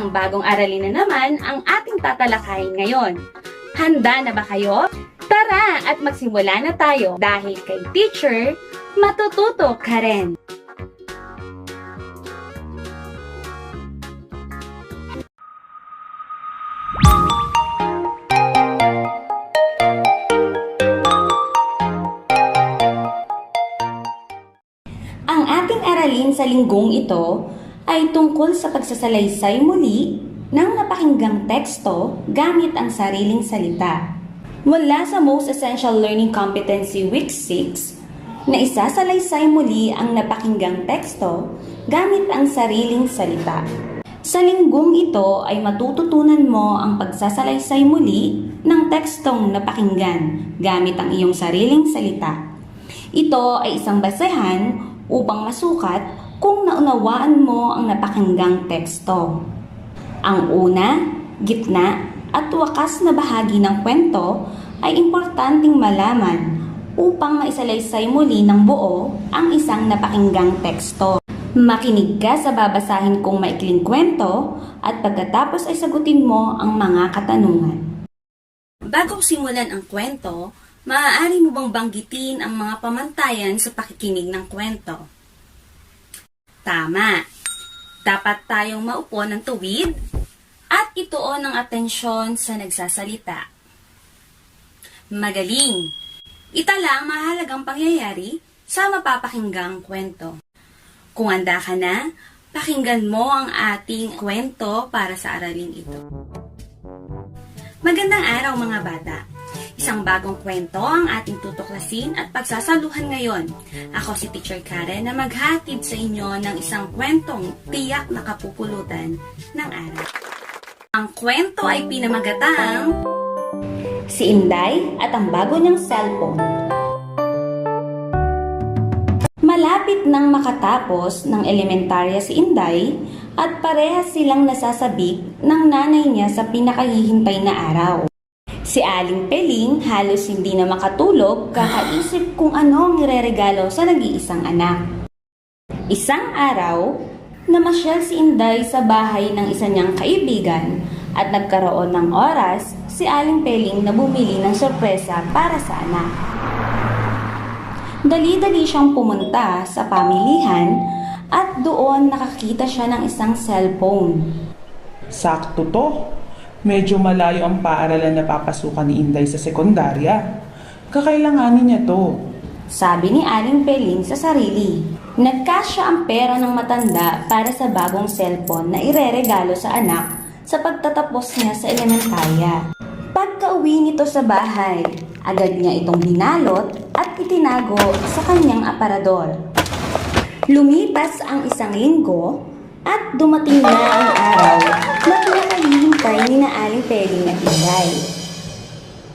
Isang bagong aralin na naman ang ating tatalakayin ngayon. Handa na ba kayo? Tara at magsimula na tayo dahil kay teacher, matututo ka rin. Ang ating aralin sa linggong ito ay tungkol sa pagsasalaysay muli ng napakinggang teksto gamit ang sariling salita. Mula sa Most Essential Learning Competency Week 6, na isasalaysay muli ang napakinggang teksto gamit ang sariling salita. Sa linggong ito ay matututunan mo ang pagsasalaysay muli ng tekstong napakinggan gamit ang iyong sariling salita. Ito ay isang basehan upang masukat kung naunawaan mo ang napakinggang teksto. Ang una, gitna, at wakas na bahagi ng kwento ay importanteng malaman upang maisalaysay muli ng buo ang isang napakinggang teksto. Makinig ka sa babasahin kong maikling kwento at pagkatapos ay sagutin mo ang mga katanungan. Bago simulan ang kwento, maaari mo bang banggitin ang mga pamantayan sa pakikinig ng kwento? Tama. Dapat tayong maupo ng tuwid at ituon ang atensyon sa nagsasalita. Magaling! Itala ang mahalagang pangyayari sa mapapakinggang kwento. Kung handa ka na, pakinggan mo ang ating kwento para sa aralin ito. Magandang araw mga bata! Isang bagong kwento ang ating tutuklasin at pagsasaluhan ngayon. Ako si Teacher Karen na maghatid sa inyo ng isang kwentong tiyak na kapupulutan ng araw. Ang kwento ay pinamagatang Si Inday at ang bago niyang cellphone. Malapit nang makatapos ng elementarya si Inday at parehas silang nasasabik ng nanay niya sa pinakahihintay na araw. Si Aling Peling halos hindi na makatulog kakaisip kung ano ang ireregalo sa nag-iisang anak. Isang araw, namasyal si Inday sa bahay ng isa niyang kaibigan at nagkaroon ng oras si Aling Peling na bumili ng sorpresa para sa anak. Dali-dali siyang pumunta sa pamilihan at doon nakakita siya ng isang cellphone. Sakto to. Medyo malayo ang paaralan na papasukan ni Inday sa sekundarya. Kakailanganin niya to. Sabi ni Aling Peling sa sarili. Nagkasya ang pera ng matanda para sa bagong cellphone na ireregalo sa anak sa pagtatapos niya sa elementarya. Pagka-uwi nito sa bahay, agad niya itong binalot at itinago sa kanyang aparador. Lumipas ang isang linggo at dumating na ang araw na pinakahihintay ni na Aling Peling at Inday.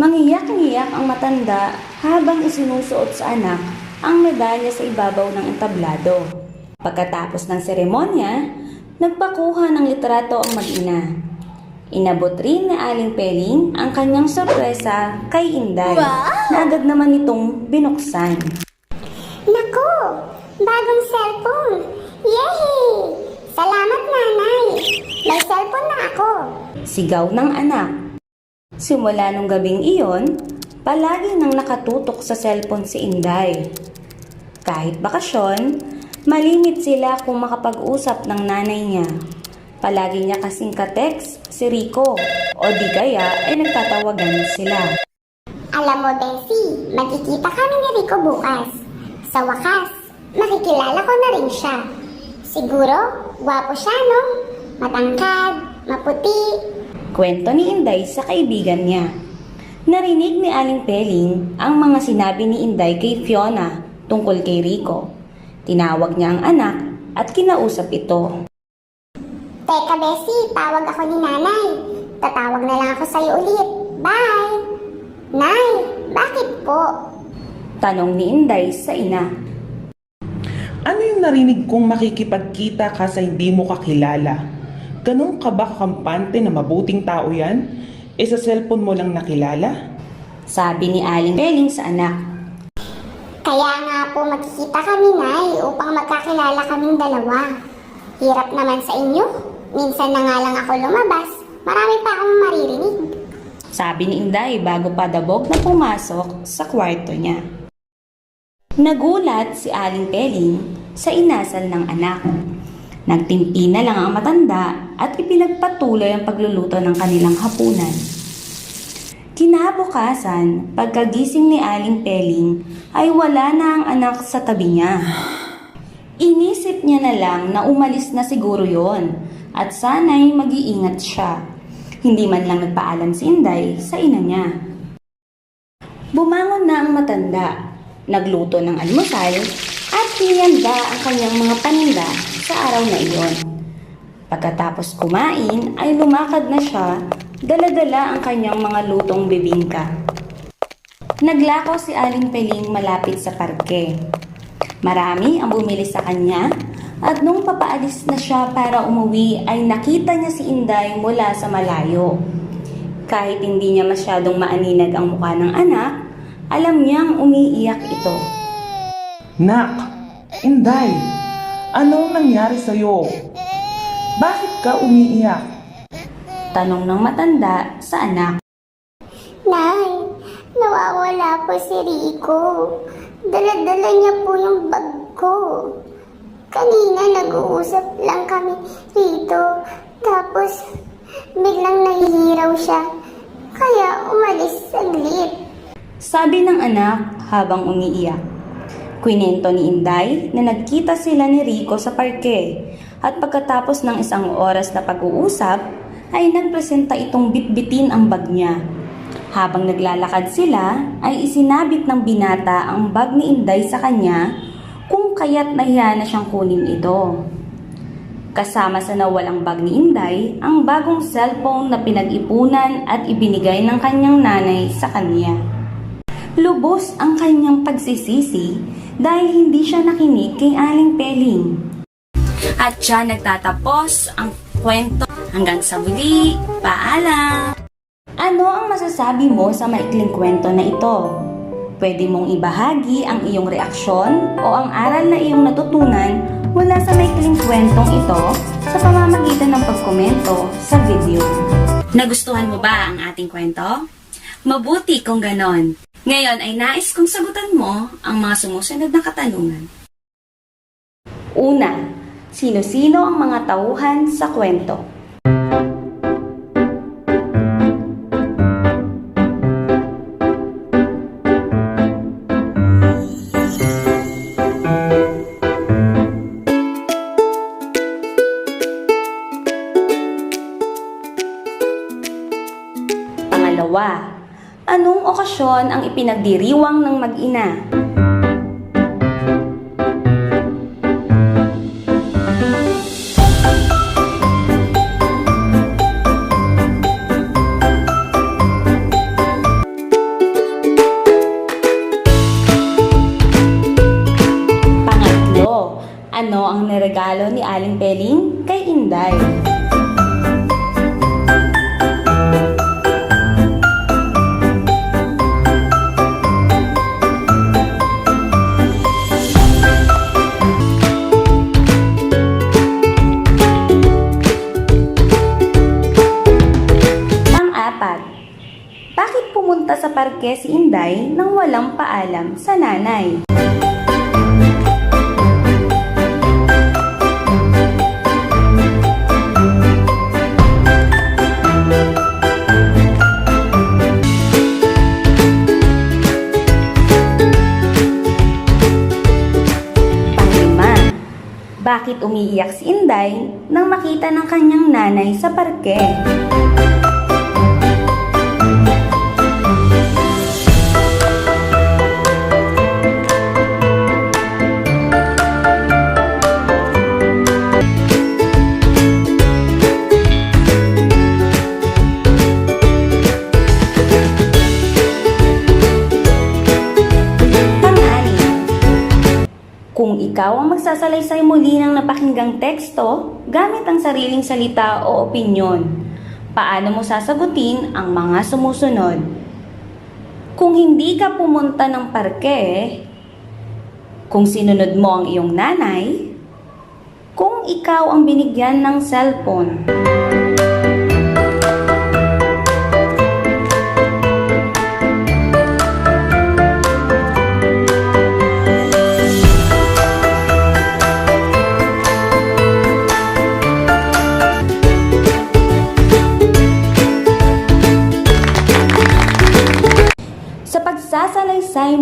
Mangiyak-ngiyak ang matanda habang isinusuot sa anak ang medalya sa ibabaw ng entablado. Pagkatapos ng seremonya, nagpakuha ng litrato ang mag-ina. Inabot rin ni Aling Peling ang kanyang sorpresa kay Inday na agad naman itong binuksan. Naku! Bagong cellphone! Yehey! Salamat, nanay! May cellphone na ako! Sigaw ng anak. Simula nung gabing iyon, palagi nang nakatutok sa cellphone si Inday. Kahit bakasyon, malimit sila kung makapag-usap ng nanay niya. Palagi niya kasing ka-text si Rico o di kaya ay nagtatawagan sila. Alam mo, Bessie, magkikita kami ni Rico bukas. Sa wakas, makikilala ko na rin siya. Siguro, gwapo siya, no? Matangkad, maputi. Kwento ni Inday sa kaibigan niya. Narinig ni Aling Peling ang mga sinabi ni Inday kay Fiona tungkol kay Rico. Tinawag niya ang anak at kinausap ito. Teka, Bessie, tawag ako ni nanay. Tatawag na lang ako sa'yo ulit. Bye! Nay, bakit po? Tanong ni Inday sa ina. Narinig kong makikipagkita ka sa hindi mo kakilala? Ganun ka ba kakampante na mabuting tao yan? E sa cellphone mo lang nakilala? Sabi ni Aling Peling sa anak. Kaya nga po magkikita kami, Nay, upang magkakilala kaming dalawa. Hirap naman sa inyo. Minsan na nga lang ako lumabas. Marami pa akong maririnig. Sabi ni Inday bago padabog na pumasok sa kwarto niya. Nagulat si Aling Peling sa inasal ng anak. Nagtimpi na lang ang matanda at ipinagpatuloy ang pagluluto ng kanilang hapunan. Kinabukasan, pagkagising ni Aling Peling ay wala na ang anak sa tabi niya. Inisip niya na lang na umalis na siguro yon at sana'y mag-iingat siya. Hindi man lang nagpaalam si Inday sa ina niya. Bumangon na ang matanda, nagluto ng almusal at niyanda ang kanyang mga paninda sa araw na iyon. Pagkatapos kumain ay lumakad na siya, daladala ang kanyang mga lutong bibingka. Naglakaw si Aling Peling malapit sa parke. Marami ang bumili sa kanya at nung papaalis na siya para umuwi ay nakita niya si Inday mula sa malayo. Kahit hindi niya masyadong maaninag ang mukha ng anak, alam niyang umiiyak ito. Nak, Inday, anong nangyari sa'yo? Bakit ka umiiyak? Tanong ng matanda sa anak. Nay, nawawala po si Rico. Dala-dala niya po yung bag ko. Kanina nag-uusap lang kami rito. Tapos, biglang nahihiraw siya. Kaya umalis saglit. Sabi ng anak habang umiiyak. Kwinento ni Inday na nagkita sila ni Rico sa parke at pagkatapos ng isang oras na pag-uusap ay nagpresenta itong bitbitin ang bag niya. Habang naglalakad sila ay isinabit ng binata ang bag ni Inday sa kanya kung kaya't nahiya na siyang kunin ito. Kasama sa nawalang bag ni Inday ang bagong cellphone na pinag-ipunan at ibinigay ng kanyang nanay sa kanya. Lubos ang kanyang pagsisisi dahil hindi siya nakinig kay Aling Peling. At siya nagtatapos ang kwento hanggang sa muli. Paalam! Ano ang masasabi mo sa maikling kwento na ito? Pwede mong ibahagi ang iyong reaksyon o ang aral na iyong natutunan mula sa maikling kwentong ito sa pamamagitan ng pagkomento sa video. Nagustuhan mo ba ang ating kwento? Mabuti kung ganon. Ngayon ay nais kong sagutan mo ang mga sumusunod na katanungan. Una, sino-sino ang mga tauhan sa kwento? Okasyon ang ipinagdiriwang ng mag-ina? Paalam sa nanay? Bakit umiiyak si Inday nang makita ng kanyang nanay sa parke? Ikaw ang magsasalaysay muli ng napakinggang teksto gamit ang sariling salita o opinyon, paano mo sasagutin ang mga sumusunod? Kung hindi ka pumunta ng parke, kung sinunod mo ang iyong nanay, kung ikaw ang binigyan ng cellphone?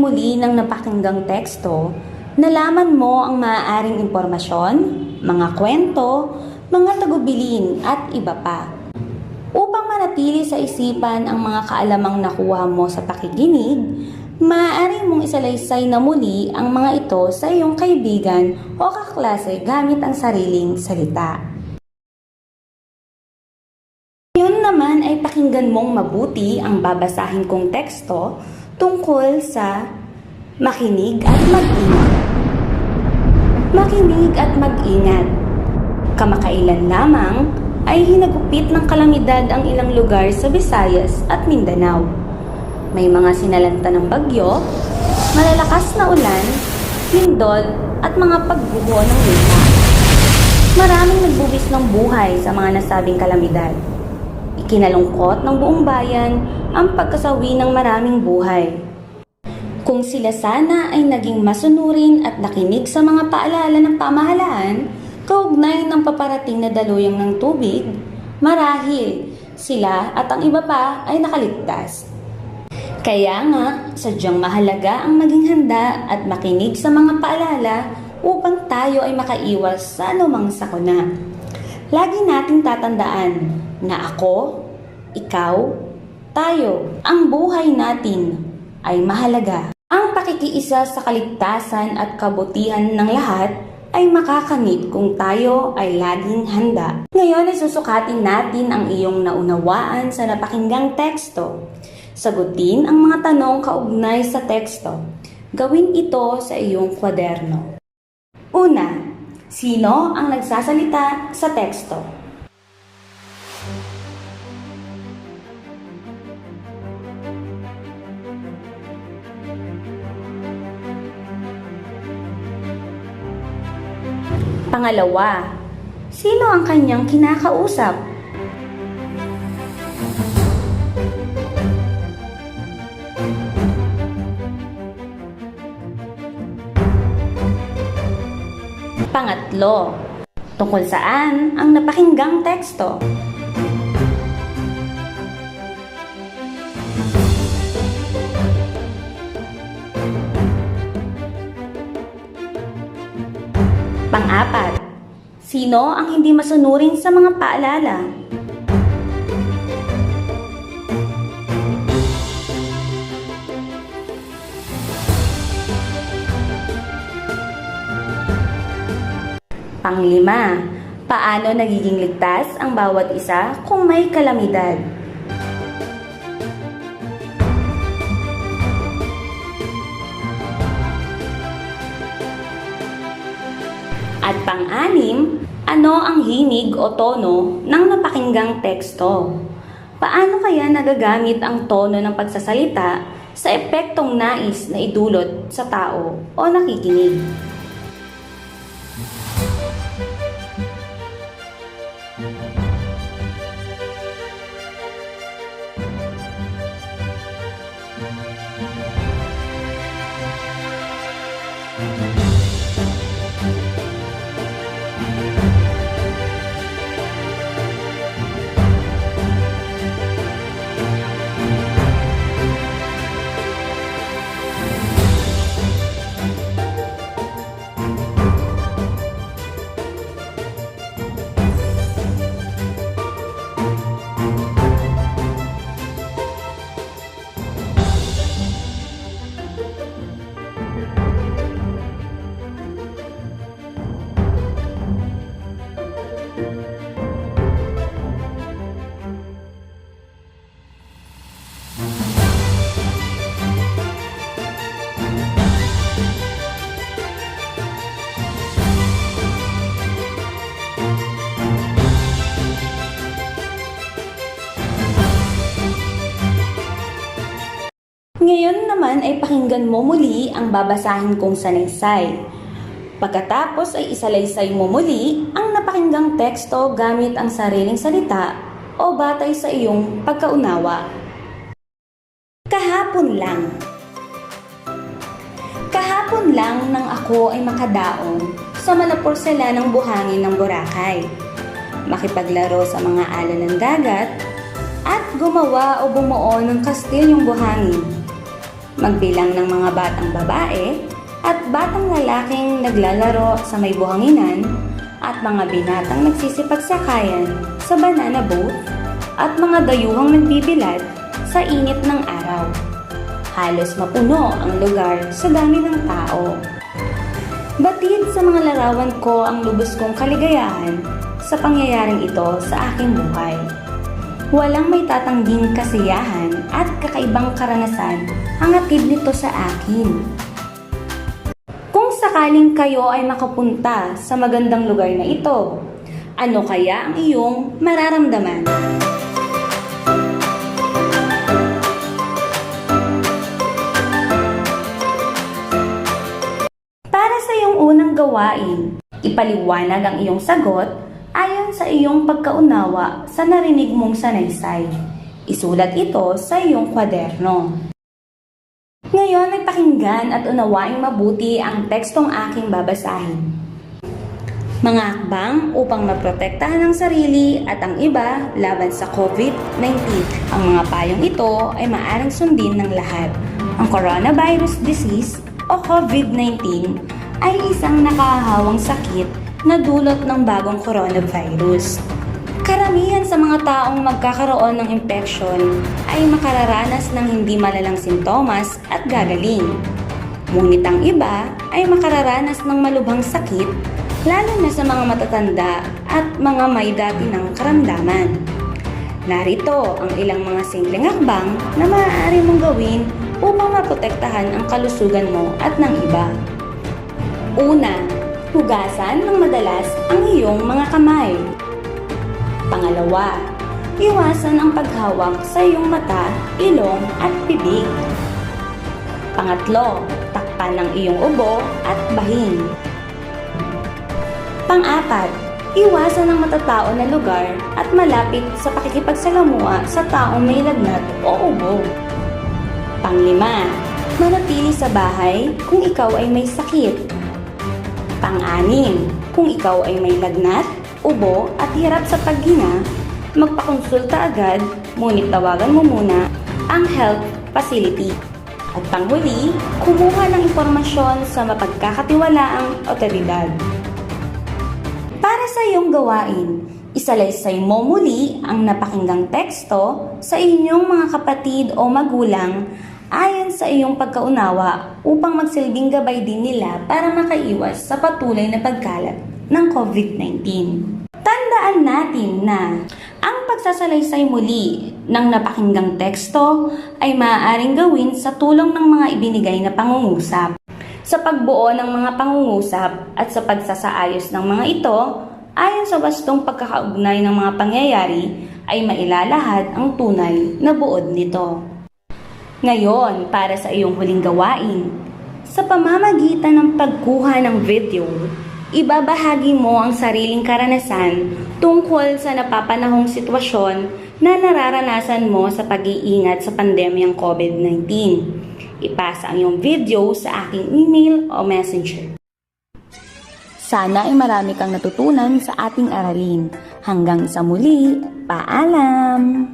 Muli ng napakinggang teksto, nalaman mo ang maaaring impormasyon, mga kwento, mga tagubilin at iba pa. Upang manatili sa isipan ang mga kaalamang nakuha mo sa pakikinig, maaari mong isalaysay na muli ang mga ito sa iyong kaibigan o kaklase gamit ang sariling salita. Ngayon naman ay pakinggan mong mabuti ang babasahin kong teksto tungkol sa makinig at mag-ingat. Makinig at mag-ingat. Kamakailan lamang ay hinagupit ng kalamidad ang ilang lugar sa Visayas at Mindanao. May mga sinalanta ng bagyo, malalakas na ulan, lindol at mga pagguho ng lupa. Maraming nagbubis ng buhay sa mga nasabing kalamidad. Ikinalungkot ng buong bayan ang pagkasawi ng maraming buhay. Kung sila sana ay naging masunurin at nakinig sa mga paalala ng pamahalaan, kaugnay ng paparating na daluyang ng tubig, marahil sila at ang iba pa ay nakaligtas. Kaya nga, sadyang mahalaga ang maging handa at makinig sa mga paalala upang tayo ay makaiwas sa anumang sakuna. Lagi nating tatandaan na ako, ikaw, tayo, ang buhay natin ay mahalaga. Ang pakikiisa sa kaligtasan at kabutihan ng lahat ay makakamit kung tayo ay laging handa. Ngayon ay susukatin natin ang iyong naunawaan sa napakinggang teksto. Sagutin ang mga tanong kaugnay sa teksto. Gawin ito sa iyong kwaderno. Una, sino ang nagsasalita sa teksto? Pangalawa, sino ang kanyang kinakausap? Pangatlo, tungkol saan ang napakinggang teksto? Pang-apat, sino ang hindi masunurin sa mga paalala? Panglima, paano nagiging ligtas ang bawat isa kung may kalamidad? At pang-anim, ano ang hinig o tono ng napakinggang teksto? Paano kaya nagagamit ang tono ng pagsasalita sa epektong nais na idulot sa tao o nakikinig? Naman ay pakinggan mo muli ang babasahin kong sanaysay. Pagkatapos ay isalaysay mo muli ang napakinggang teksto gamit ang sariling salita o batay sa iyong pagkaunawa. Kahapon lang. Kahapon lang nang ako ay makadaong sa malapurselanang buhangin ng Boracay. Makipaglaro sa mga alon ng dagat at gumawa o bumuo ng kastilyong buhangin. Magbilang ng mga batang babae at batang lalaking naglalaro sa may buhanginan at mga binatang nagsisipagsakayan sa banana boat at mga dayuhang nagbibilad sa init ng araw. Halos mapuno ang lugar sa dami ng tao. Batid sa mga larawan ko ang lubos kong kaligayahan sa pangyayaring ito sa aking buhay. Walang may tatangging kasiyahan at kakaibang karanasan ang atid nito sa akin. Kung sakaling kayo ay makapunta sa magandang lugar na ito, ano kaya ang iyong mararamdaman? Para sa iyong unang gawain, ipaliwanag ang iyong sagot ayon sa iyong pagkaunawa sa narinig mong sanaysay. Isulat ito sa iyong kwaderno. Ngayon ay pakinggan at unawaing mabuti ang tekstong aking babasahin. Mga akbang upang maprotektahan ang sarili at ang iba laban sa COVID-19. Ang mga payong ito ay maarang sundin ng lahat. Ang coronavirus disease o COVID-19 ay isang nakahawang sakit na dulot ng bagong coronavirus. Karamihan sa mga taong magkakaroon ng impeksyon ay makararanas ng hindi malalang sintomas at gagaling. Ngunit ang iba ay makararanas ng malubhang sakit lalo na sa mga matatanda at mga may dati ng karamdaman. Narito ang ilang mga simpleng hakbang na maaari mong gawin upang maprotektahan ang kalusugan mo at ng iba. Una, hugasan ng madalas ang iyong mga kamay. Pangalawa, iwasan ang paghawak sa iyong mata, ilong at bibig. Pangatlo, takpan ng iyong ubo at bahin. Pang-apat, iwasan ang matatao na lugar at malapit sa pakikipagsalamuha sa taong may lagnat o ubo. Panglima, manatili sa bahay kung ikaw ay may sakit. Pang-anim, kung ikaw ay may lagnat, ubo at hirap sa paghina, magpakonsulta agad ngunit tawagan mo muna ang health facility. At panghuli, kumuha ng impormasyon sa mapagkakatiwalaang otoridad. Para sa iyong gawain, isalaysay mo muli ang napakinggang teksto sa inyong mga kapatid o magulang ayon sa iyong pagkaunawa upang magsilbing gabay din nila para makaiwas sa patuloy na pagkalat ng COVID-19. Tandaan natin na ang pagsasalaysay muli ng napakinggang teksto ay maaaring gawin sa tulong ng mga ibinigay na pangungusap. Sa pagbuo ng mga pangungusap at sa pagsasaayos ng mga ito, ayon sa wastong pagkakaugnay ng mga pangyayari, ay mailalahad ang tunay na buod nito. Ngayon, para sa iyong huling gawain, sa pamamagitan ng pagkuha ng video, ibabahagi mo ang sariling karanasan tungkol sa napapanahong sitwasyon na nararanasan mo sa pag-iingat sa pandemyang COVID-19. Ipasa ang iyong video sa aking email o messenger. Sana ay marami kang natutunan sa ating aralin. Hanggang sa muli, paalam!